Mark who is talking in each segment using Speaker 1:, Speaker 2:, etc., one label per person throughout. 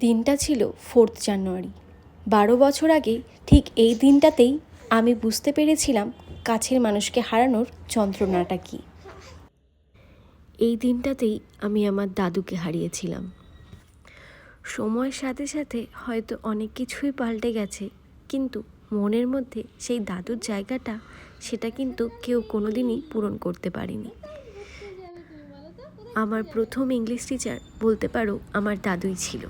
Speaker 1: দিনটা ছিল fourth January. বারো বছর আগে ঠিক এই দিনটাতেই আমি বুঝতে পেরেছিলাম কাছের মানুষকে হারানোর যন্ত্রণাটা কী। এই দিনটাতেই আমি আমার দাদুকে হারিয়েছিলাম। সময়ের সাথে সাথে হয়তো অনেক কিছুই পাল্টে গেছে, কিন্তু মনের মধ্যে সেই দাদুর জায়গাটা সেটা কিন্তু কেউ কোনো দিনই পূরণ করতে পারেনি। আমার প্রথম ইংলিশ টিচার বলতে পারো আমার দাদুই ছিল।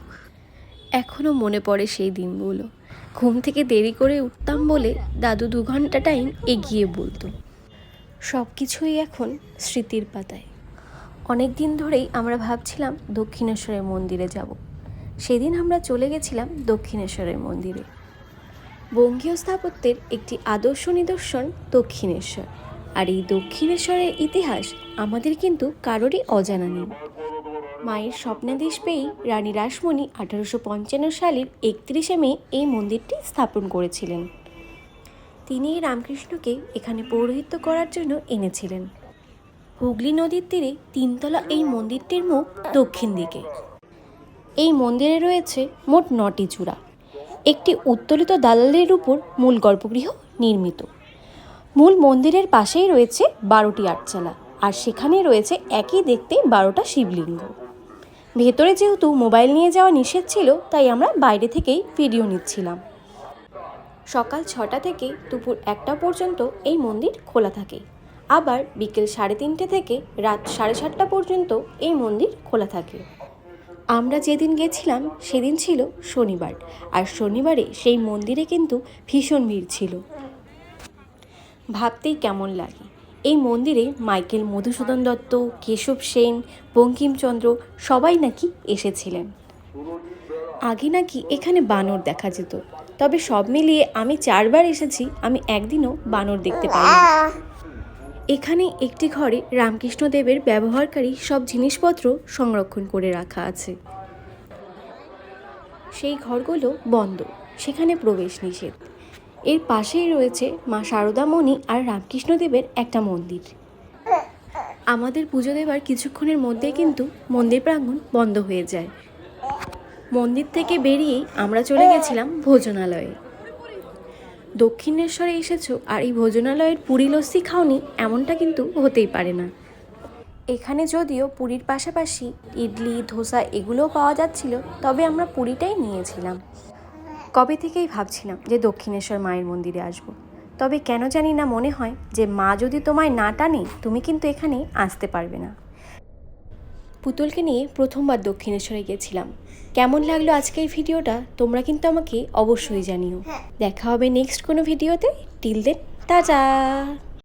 Speaker 1: এখনও মনে পড়ে সেই দিনগুলো। ঘুম থেকে দেরি করে উঠতাম বলে দাদু দু ঘণ্টা টাইম এগিয়ে বলতো। সব কিছুই এখন স্মৃতির পাতায়। অনেক দিন ধরেই আমরা ভাবছিলাম দক্ষিণেশ্বরের মন্দিরে যাব। সেদিন আমরা চলে গেছিলাম দক্ষিণেশ্বরের মন্দিরে। বঙ্গীয় স্থাপত্যের একটি আদর্শ নিদর্শন দক্ষিণেশ্বর। আর এই দক্ষিণেশ্বরের ইতিহাস আমাদের কিন্তু কারোরই অজানা নেই। মায়ের স্বপ্নাদেশ পেয়েই রানী রাসমণি আঠারোশো পঞ্চান্ন সালের একত্রিশে মে এই মন্দিরটি স্থাপন করেছিলেন। তিনি রামকৃষ্ণকে এখানে পৌরোহিত্য করার জন্য এনেছিলেন। হুগলি নদীর তীরে তিনতলা এই মন্দিরটির মুখ দক্ষিণ দিকে। এই মন্দিরে রয়েছে মোট নটি চূড়া। একটি উত্তোলিত দালালের উপর মূল গর্ভগৃহ নির্মিত। মূল মন্দিরের পাশেই রয়েছে বারোটি আটচালা, আর সেখানে রয়েছে একই দেখতে বারোটা শিবলিঙ্গ। ভেতরে যেহেতু মোবাইল নিয়ে যাওয়া নিষেধ ছিল, তাই আমরা বাইরে থেকেই ভিডিও নিচ্ছিলাম। সকাল ছটা থেকে দুপুর একটা পর্যন্ত এই মন্দির খোলা থাকে। আবার বিকেল সাড়ে তিনটে থেকে রাত সাড়ে সাতটা পর্যন্ত এই মন্দির খোলা থাকে। আমরা যেদিন গেছিলাম, সেদিন ছিল শনিবার। আর শনিবারে সেই মন্দিরে কিন্তু ভীষণ ভিড় ছিল। ভাবতেই কেমন লাগে। এই মন্দিরে মাইকেল মধুসূদন দত্ত, কেশব সেন, বঙ্কিমচন্দ্র সবাই নাকি এসেছিলেন। আগে নাকি এখানে বানর দেখা যেত। তবে সব মিলিয়ে আমি চারবার এসেছি, আমি একদিনও বানর দেখতে পাই এখানে একটি ঘরে রামকৃষ্ণদেবের ব্যবহারকারী সব জিনিসপত্র সংরক্ষণ করে রাখা আছে। সেই ঘরগুলো বন্ধ, সেখানে প্রবেশ নিষেধ। এর পাশেই রয়েছে মা শারদামণি আর রামকৃষ্ণদেবের একটা মন্দির। আমাদের পুজো দেবার কিছুক্ষণের মধ্যে কিন্তু মন্দির প্রাঙ্গণ বন্ধ হয়ে যায়। মন্দির থেকে বেরিয়েই আমরা চলে গেছিলাম ভোজনালয়ে। দক্ষিণেশ্বরে এসেছ আর এই ভোজনালয়ের পুরী লস্যি খাওনি এমনটা কিন্তু হতেই পারে না। এখানে যদিও পুরীর পাশাপাশি ইডলি, ধোসা এগুলোও পাওয়া যাচ্ছিল, তবে আমরা পুরীটাই নিয়েছিলাম। কবে থেকেই ভাবছিলাম যে দক্ষিণেশ্বর মায়ের মন্দিরে আসব। তবে কেন জানি না মনে হয় যে মা যদি তোমায় না টানে তুমি কিন্তু এখানে আসতে পারবে না। পুতুলকে নিয়ে প্রথমবার দক্ষিণেশ্বরে গেছিলাম। কেমন লাগল আজকের ভিডিওটা তোমরা কিন্তু আমাকে অবশ্যই জানিও। দেখা হবে নেক্সট কোনো ভিডিওতে। টিল দেন তাজা